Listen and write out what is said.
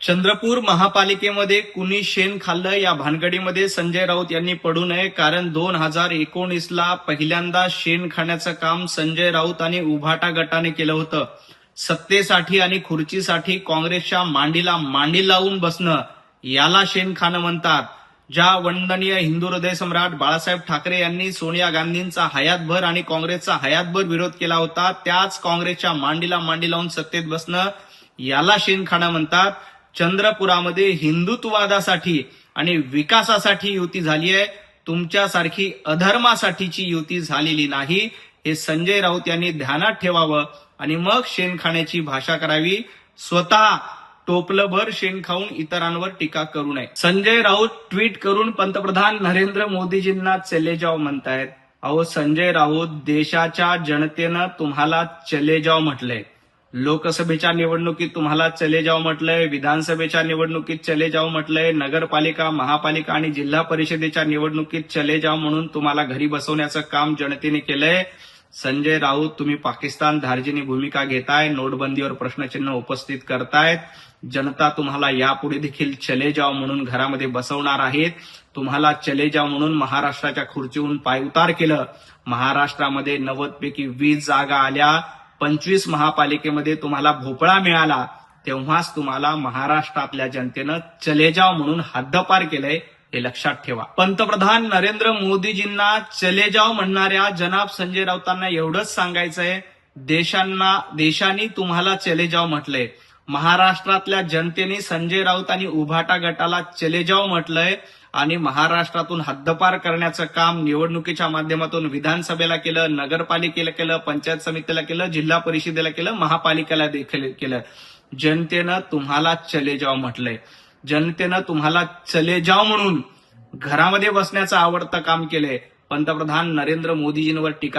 चंद्रपूर महापालिकेमध्ये कुणी शेण खाल्लं या भानगडीमध्ये संजय राऊत यांनी पडू नये कारण दोन हजार एकोणीसला पहिल्यांदा शेण खाण्याचं काम संजय राऊत आणि उभाटा गटाने केलं होतं. सत्तेसाठी आणि खुर्चीसाठी काँग्रेसच्या मांडीला मांडी लावून बसणं याला शेण खाणं म्हणतात. ज्या वंदनीय हिंदू हृदय सम्राट बाळासाहेब ठाकरे यांनी सोनिया गांधींचा हयातभर आणि काँग्रेसचा हयातभर विरोध केला होता त्याच काँग्रेसच्या मांडीला मांडी लावून सत्तेत बसणं याला शेण खाणं म्हणतात. चंद्रपुरामध्ये हिंदुत्ववादासाठी आणि विकासासाठी युती झाली आहे. तुमच्यासारखी अधर्मासाठीची युती झालेली नाही. हे संजय राऊत यांनी ध्यानात ठेवावं आणि मग शेणखाण्याची भाषा करावी. स्वतः टोपलभर शेण खाऊन इतरांवर टीका करू नये. संजय राऊत ट्विट करून पंतप्रधान नरेंद्र मोदीजींना चले जाव म्हणतायत. अहो संजय राऊत देशाच्या जनतेनं तुम्हाला चले जाव म्हटलंय लोकसभेच्या निवडणुकीत तुम्हाला चले जाव म्हटलंय विधानसभेच्या निवडणुकीत चले जाव म्हटलंय नगरपालिका महापालिका आणि जिल्हा परिषदेच्या निवडणुकीत चले जाव म्हणून तुम्हाला घरी बसवण्याचं काम जनतेने केलंय. संजय राऊत तुम्ही पाकिस्तान धार्जिनी भूमिका घेताय नोटबंदीवर प्रश्नचिन्ह उपस्थित करतायत. जनता तुम्हाला यापुढे देखील चले जाव म्हणून घरामध्ये बसवणार आहेत. तुम्हाला चले जाव म्हणून महाराष्ट्राच्या खुर्चीहून पायउतार केलं. महाराष्ट्रामध्ये नव्वद पैकी वीस जागा आल्या. पंचवीस महापालिकेमध्ये तुम्हाला भोपळा मिळाला तेव्हाच तुम्हाला महाराष्ट्रातल्या जनतेनं चले जाव म्हणून हद्दपार केलंय हे लक्षात ठेवा. पंतप्रधान नरेंद्र मोदीजींना चले जाव म्हणणाऱ्या जनाब संजय राऊतांना एवढंच सांगायचंय देशांना देशांनी तुम्हाला चले जाव म्हटलंय. महाराष्ट्रातल्या जनतेने संजय राऊत आणि उभाटा गटाला चले जाव म्हटलंय आणि महाराष्ट्रातून हद्दपार करण्याचं काम निवडणुकीच्या माध्यमातून विधानसभेला केलं नगरपालिकेला केलं पंचायत समितीला केलं जिल्हा परिषदेला केलं महापालिकेला देखील केलं. जनतेनं तुम्हाला चले जाव म्हटलंय. जनतेनं तुम्हाला चले जाव म्हणून घरामध्ये बसण्याचं आवडतं काम केलंय. पंतप्रधान नरेंद्र मोदीजींवर टीका